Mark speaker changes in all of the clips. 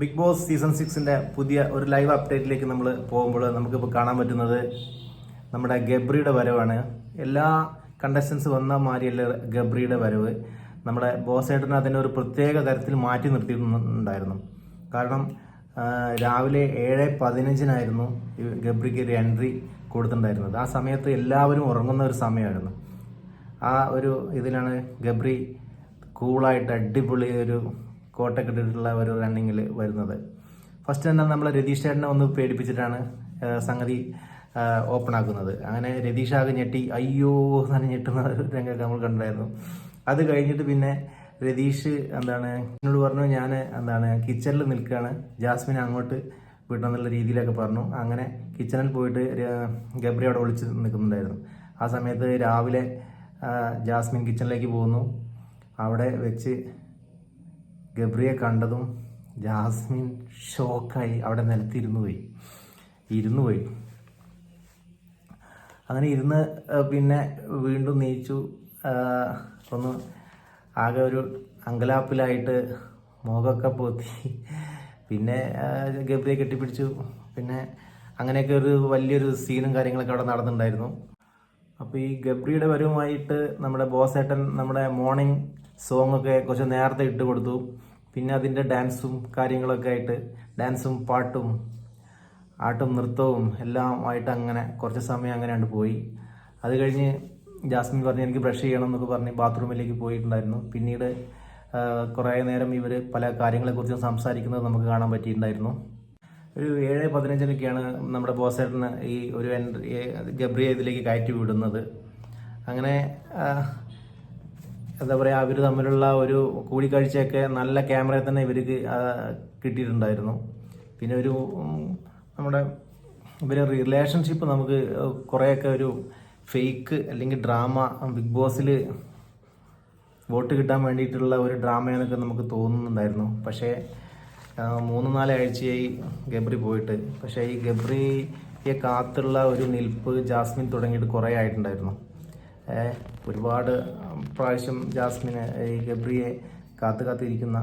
Speaker 1: Big boss season സിക്സിന്റെ പുതിയ ഒരു live അപ്ഡേറ്റിലേക്ക് നമ്മൾ പോകുമ്പോൾ നമുക്കിപ്പോൾ കാണാൻ പറ്റുന്നത് നമ്മുടെ ഗബ്രിയുടെ വരവാണ്. എല്ലാ കണ്ടസ്റ്റൻസ് വന്ന മാതിരിയല്ല ഗബ്രിയുടെ വരവ്. നമ്മുടെ ബോസ് ബോസേട്ടന് അതിനെ ഒരു പ്രത്യേക തരത്തിൽ മാറ്റി നിർത്തിയിട്ടുണ്ടായിരുന്നു. കാരണം രാവിലെ ഏഴ് പതിനഞ്ചിനായിരുന്നു ഗബ്രിക്ക് ഒരു എൻട്രി കൊടുത്തിട്ടുണ്ടായിരുന്നത്. ആ സമയത്ത് എല്ലാവരും ഉറങ്ങുന്ന ഒരു സമയമായിരുന്നു. ആ ഒരു ഇതിലാണ് ഗബ്രി കൂളായിട്ട് അടിപൊളി ഒരു കോട്ടൊക്കെ ഇട്ടിട്ടുള്ള ഒരു റണ്ണിങ്ങിൽ വരുന്നത്. ഫസ്റ്റ് തന്നെ നമ്മൾ രതീഷ് ചേട്ടനെ ഒന്ന് പേടിപ്പിച്ചിട്ടാണ് സംഗതി ഓപ്പൺ ആക്കുന്നത്. അങ്ങനെ രതീഷ് ആകെ ഞെട്ടി അയ്യോ എന്നാണ് ഞെട്ടുന്ന രംഗമൊക്കെ നമ്മൾ കണ്ടായിരുന്നു അത് കഴിഞ്ഞിട്ട് പിന്നെ രതീഷ് എന്താണ് എന്നോട് പറഞ്ഞു ഞാൻ എന്താണ് കിച്ചണിൽ നിൽക്കുകയാണ് ജാസ്മിൻ അങ്ങോട്ട് വിടണമെന്നുള്ള രീതിയിലൊക്കെ പറഞ്ഞു. അങ്ങനെ കിച്ചണിൽ പോയിട്ട് ഗബ്രി അവിടെ വിളിച്ച് നിൽക്കുന്നുണ്ടായിരുന്നു. ആ സമയത്ത് രാവിലെ ജാസ്മിൻ കിച്ചണിലേക്ക് പോകുന്നു. അവിടെ വെച്ച് ഗബ്രിയെ കണ്ടതും ജാസ്മിൻ ഷോക്കായി അവിടെ നിലത്തിരുന്നു പോയി. ഇരുന്നു പോയി. അങ്ങനെ ഇരുന്ന് പിന്നെ വീണ്ടും നീച്ചു. ഒന്ന് ആകെ ഒരു അങ്കലാപ്പിലായിട്ട് മുഖമൊക്കെ പോത്തി. പിന്നെ ഗബ്രിയെ കെട്ടിപ്പിടിച്ചു. പിന്നെ അങ്ങനെയൊക്കെ ഒരു വലിയൊരു സീനും കാര്യങ്ങളൊക്കെ അവിടെ നടന്നിട്ടുണ്ടായിരുന്നു. അപ്പോൾ ഈ ഗബ്രിയുടെ വരവുമായിട്ട് നമ്മുടെ ബോസേട്ടൻ നമ്മുടെ മോർണിംഗ് സോങ് ഒക്കെ കുറച്ച് നേരത്തെ ഇട്ട് കൊടുത്തു. പിന്നെ അതിന്റെ ഡാൻസും കാര്യങ്ങളൊക്കെ ആയിട്ട് ഡാൻസും പാട്ടും ആട്ടും നൃത്തവും എല്ലാം ആയിട്ട് അങ്ങനെ കുറച്ച് സമയം അങ്ങനെ പോയി. അത് കഴിഞ്ഞ് ജാസ്മിൻ പറഞ്ഞ് എനിക്ക് ബ്രഷ് ചെയ്യണം എന്നൊക്കെ പറഞ്ഞ് ബാത്റൂമിലേക്ക് പോയിട്ടുണ്ടായിരുന്നു. പിന്നീട് കുറേ നേരം ഇവർ പല കാര്യങ്ങളെക്കുറിച്ചും സംസാരിക്കുന്നത് നമുക്ക് കാണാൻ പറ്റിയിട്ടുണ്ടായിരുന്നു. ഒരു ഏഴ് പതിനഞ്ചിനൊക്കെയാണ് നമ്മുടെ ബോസേട്ടന് ഈ ഒരു എൻട്രി ഗബ്രിയെ ഇതിലേക്ക് കയറ്റി വിടുന്നത്. അങ്ങനെ എന്താ പറയുക അവർ തമ്മിലുള്ള ഒരു കൂടിക്കാഴ്ചയൊക്കെ നല്ല ക്യാമറയിൽ തന്നെ ഇവർക്ക് കിട്ടിയിട്ടുണ്ടായിരുന്നു. പിന്നെ ഒരു നമ്മുടെ ഇവരെ റിലേഷൻഷിപ്പ് നമുക്ക് കുറേയൊക്കെ ഒരു ഫേക്ക് അല്ലെങ്കിൽ ഡ്രാമ ബിഗ് ബോസിൽ വോട്ട് കിട്ടാൻ വേണ്ടിയിട്ടുള്ള ഒരു ഡ്രാമയെന്നൊക്കെ നമുക്ക് തോന്നുന്നുണ്ടായിരുന്നു. പക്ഷേ മൂന്ന് നാലാഴ്ചയായി ഗബ്രി പോയിട്ട്. പക്ഷേ ഈ ഗബ്രിയെ കാത്തുള്ള ഒരു നിൽപ്പ് ജാസ്മിൻ തുടങ്ങിയിട്ട് കുറേ ആയിട്ടുണ്ടായിരുന്നു. ഒരുപാട് പ്രാവശ്യം ജാസ്മിനെ ഈ ഗബ്രിയെ കാത്തു കാത്തിരിക്കുന്ന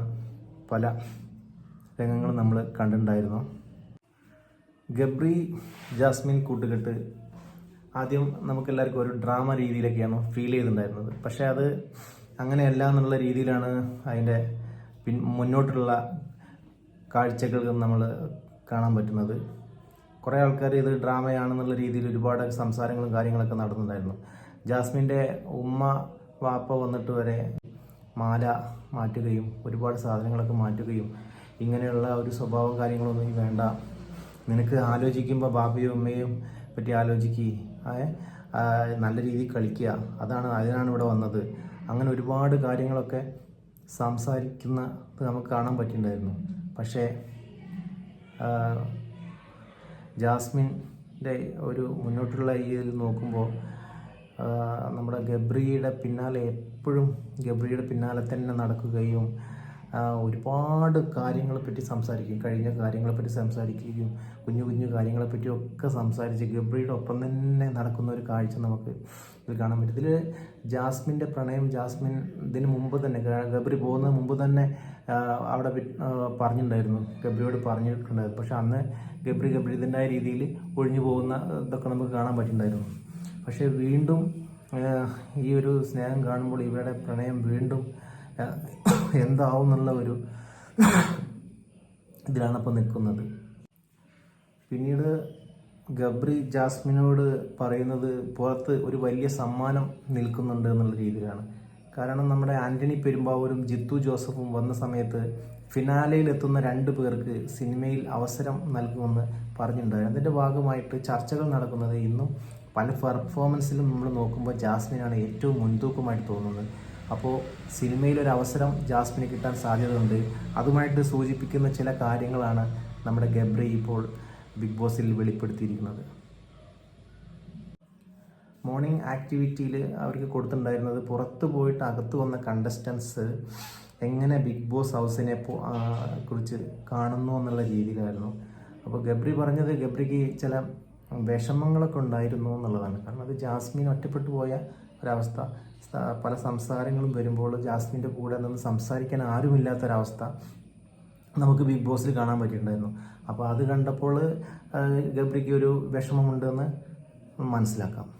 Speaker 1: പല രംഗങ്ങളും നമ്മൾ കണ്ടിട്ടുണ്ടായിരുന്നു. ഗബ്രി ജാസ്മിൻ കൂട്ടുകെട്ട് ആദ്യം നമുക്കെല്ലാവർക്കും ഒരു ഡ്രാമ രീതിയിലൊക്കെയാണ് ഫീൽ ചെയ്തിട്ടുണ്ടായിരുന്നത്. പക്ഷേ അത് അങ്ങനെയല്ല എന്നുള്ള രീതിയിലാണ് അതിന്റെ പിൻ മുന്നോട്ടുള്ള കാഴ്ചകൾ നമ്മൾ കാണാൻ പറ്റുന്നത്. കുറേ ആൾക്കാർ ഇത് ഡ്രാമയാണെന്നുള്ള രീതിയിൽ ഒരുപാട് സംസാരങ്ങളും കാര്യങ്ങളൊക്കെ നടന്നിട്ടുണ്ടായിരുന്നു. ജാസ്മിന്റെ ഉമ്മ വാപ്പ വന്നിട്ട് വരെ മാല മാറ്റുകയും ഒരുപാട് സാധനങ്ങളൊക്കെ മാറ്റുകയും ഇങ്ങനെയുള്ള ഒരു സ്വഭാവം കാര്യങ്ങളൊന്നും വേണ്ട. നിനക്ക് ആലോചിക്കുമ്പോൾ ബാബയും ഉമ്മയും പറ്റി ആലോചിക്കുക നല്ല രീതിയിൽ കളിക്കുക. അതാണ് അതിനാണ് ഇവിടെ വന്നത്. അങ്ങനെ ഒരുപാട് കാര്യങ്ങളൊക്കെ സംസാരിക്കുന്ന നമുക്ക് കാണാൻ പറ്റിയിട്ടുണ്ടായിരുന്നു. പക്ഷേ ജാസ്മിന്റെ ഒരു മുന്നോട്ടുള്ള ഈ ഇതിൽ നോക്കുമ്പോൾ നമ്മുടെ ഗബ്രിയുടെ പിന്നാലെ എപ്പോഴും ഗബ്രിയുടെ പിന്നാലെ തന്നെ നടക്കുകയും ഒരുപാട് കാര്യങ്ങളെപ്പറ്റി സംസാരിക്കും കഴിഞ്ഞ കാര്യങ്ങളെപ്പറ്റി സംസാരിക്കുകയും കുഞ്ഞു കുഞ്ഞു കാര്യങ്ങളെപ്പറ്റി ഒക്കെ സംസാരിച്ച് ഗബ്രിയുടെ ഒപ്പം തന്നെ നടക്കുന്ന ഒരു കാഴ്ച നമുക്ക് ഇതിൽ കാണാൻ പറ്റും. ഇതിൽ ജാസ്മിന്റെ പ്രണയം ജാസ്മിൻ ഇതിന് മുമ്പ് തന്നെ ഗബ്രി പോകുന്നതിന് മുമ്പ് തന്നെ അവിടെ പറഞ്ഞിട്ടുണ്ടായിരുന്നു. ഗബ്രിയോട് പറഞ്ഞിട്ടുണ്ടായിരുന്നു. പക്ഷെ അന്ന് ഗബ്രി ഗബ്രിതിന്റെതായ രീതിയിൽ ഒഴിഞ്ഞു പോകുന്ന ഇതൊക്കെ നമുക്ക് കാണാൻ പറ്റിയിട്ടുണ്ടായിരുന്നു. പക്ഷേ വീണ്ടും ഈ ഒരു സ്നേഹം കാണുമ്പോൾ ഇവരുടെ പ്രണയം വീണ്ടും എന്താവും എന്നുള്ള ഒരു ഇതിലാണ് അപ്പോൾ നിൽക്കുന്നത്. പിന്നീട് ഗബ്രി ജാസ്മിനോട് പറയുന്നത് പുറത്ത് ഒരു വലിയ സമ്മാനം നിൽക്കുന്നുണ്ട് എന്നുള്ള രീതിയിലാണ്. കാരണം നമ്മുടെ ആന്റണി പെരുമ്പാവൂരും ജിത്തു ജോസഫും വന്ന സമയത്ത് ഫിനാലയിൽ എത്തുന്ന രണ്ട് പേർക്ക് സിനിമയിൽ അവസരം നൽകുമെന്ന് പറഞ്ഞിട്ടുണ്ടായിരുന്നു. അതിന്റെ ഭാഗമായിട്ട് ചർച്ചകൾ നടക്കുന്നത് ഇന്നും പല പെർഫോമൻസിലും നമ്മൾ നോക്കുമ്പോൾ ജാസ്മിനാണ് ഏറ്റവും മുൻതൂക്കമായിട്ട് തോന്നുന്നത്. അപ്പോൾ സിനിമയിൽ ഒരു അവസരം ജാസ്മിന് കിട്ടാൻ സാധ്യതയുണ്ട്. അതുമായിട്ട് സൂചിപ്പിക്കുന്ന ചില കാര്യങ്ങളാണ് നമ്മുടെ ഗബ്രി ഇപ്പോൾ ബിഗ് ബോസിൽ വെളിപ്പെടുത്തിയിരിക്കുന്നത്. മോർണിംഗ് ആക്ടിവിറ്റിയിൽ അവർക്ക് കൊടുത്തിട്ടുണ്ടായിരുന്നത് പുറത്ത് പോയിട്ട് അകത്ത് വന്ന കണ്ടസ്റ്റൻസ് എങ്ങനെ ബിഗ് ബോസ് ഹൗസിനെ കുറിച്ച് കാണുന്നു എന്നുള്ള രീതിയിലായിരുന്നു. അപ്പോൾ ഗബ്രി പറഞ്ഞത് ഗബ്രിക്ക് ചില വിഷമങ്ങളൊക്കെ ഉണ്ടായിരുന്നു എന്നുള്ളതാണ്. കാരണം അത് ജാസ്മിൻ ഒറ്റപ്പെട്ടു പോയ ഒരവസ്ഥ. പല സംസാരങ്ങളും വരുമ്പോൾ ജാസ്മിന്റെ കൂടെ നിന്ന് സംസാരിക്കാൻ ആരുമില്ലാത്തൊരവസ്ഥ നമുക്ക് ബിഗ് ബോസിൽ കാണാൻ പറ്റിയിട്ടുണ്ടായിരുന്നു. അപ്പോൾ അത് കണ്ടപ്പോൾ ഗബ്രിക്ക് ഒരു വിഷമമുണ്ടെന്ന് മനസ്സിലാക്കാം.